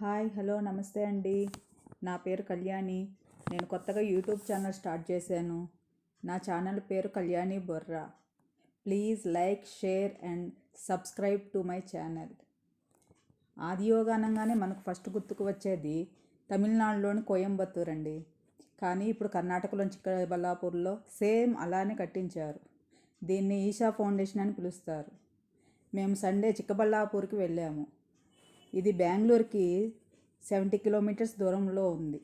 Hi hello నమస్తే అండి. నా పేరు కళ్యాణి. నేను కొత్తగా యూట్యూబ్ ఛానల్ స్టార్ట్ చేశాను. నా ఛానల్ పేరు Kalyani Borra. Please like share and subscribe to my channel. ఆదియోగా అనగానే మనకు ఫస్ట్ గుర్తుకు వచ్చేది తమిళనాడులోని కోయంబత్తూర్ అండి. కానీ ఇప్పుడు కర్ణాటకలోని చిక్కబల్లాపూర్లో సేమ్ అలానే కట్టించారు. దీన్ని ఈషా ఫౌండేషన్ అని పిలుస్తారు. మేము సండే చిక్కబల్లాపూర్కి వెళ్ళాము. ఇది బెంగళూరుకి సెవెంటీ కిలోమీటర్స్ దూరంలో ఉంది.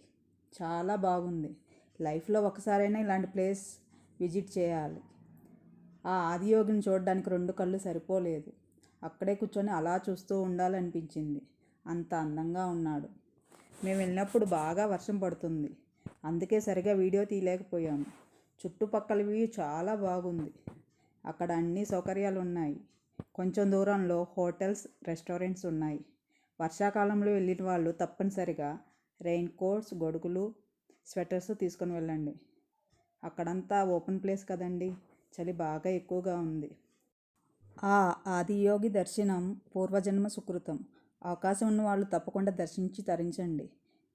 చాలా బాగుంది. లైఫ్లో ఒకసారైనా ఇలాంటి ప్లేస్ విజిట్ చేయాలి. ఆ ఆదియోగిని చూడడానికి రెండు కళ్ళు సరిపోలేదు. అక్కడే కూర్చొని అలా చూస్తూ ఉండాలనిపించింది. అంత అందంగా ఉన్నాడు. మేము వెళ్ళినప్పుడు బాగా వర్షం పడుతుంది. అందుకే సరిగా వీడియో తీయలేకపోయాము. చుట్టుపక్కల వ్యూ చాలా బాగుంది. అక్కడ అన్ని సౌకర్యాలు ఉన్నాయి కొంచెం దూరంలో హోటల్స్ రెస్టారెంట్స్ ఉన్నాయి. వర్షాకాలంలో వెళ్ళిన వాళ్ళు తప్పనిసరిగా రెయిన్ కోట్స్ గొడుగులు స్వెటర్స్ తీసుకొని వెళ్ళండి. అక్కడంతా ఓపెన్ ప్లేస్ కదండి. చలి బాగా ఎక్కువగా ఉంది. ఆ ఆదియోగి దర్శనం పూర్వజన్మ సుకృతం. అవకాశం ఉన్న వాళ్ళు తప్పకుండా దర్శించి తరించండి.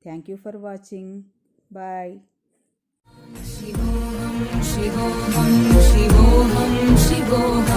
Thank you for watching. Bye. శివోహం శివోహం శివోహం శివోహం.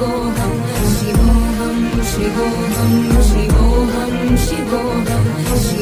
शिवोऽहं शिवोऽहं शिवोऽहं शिवोऽहं शिवोऽहं शिव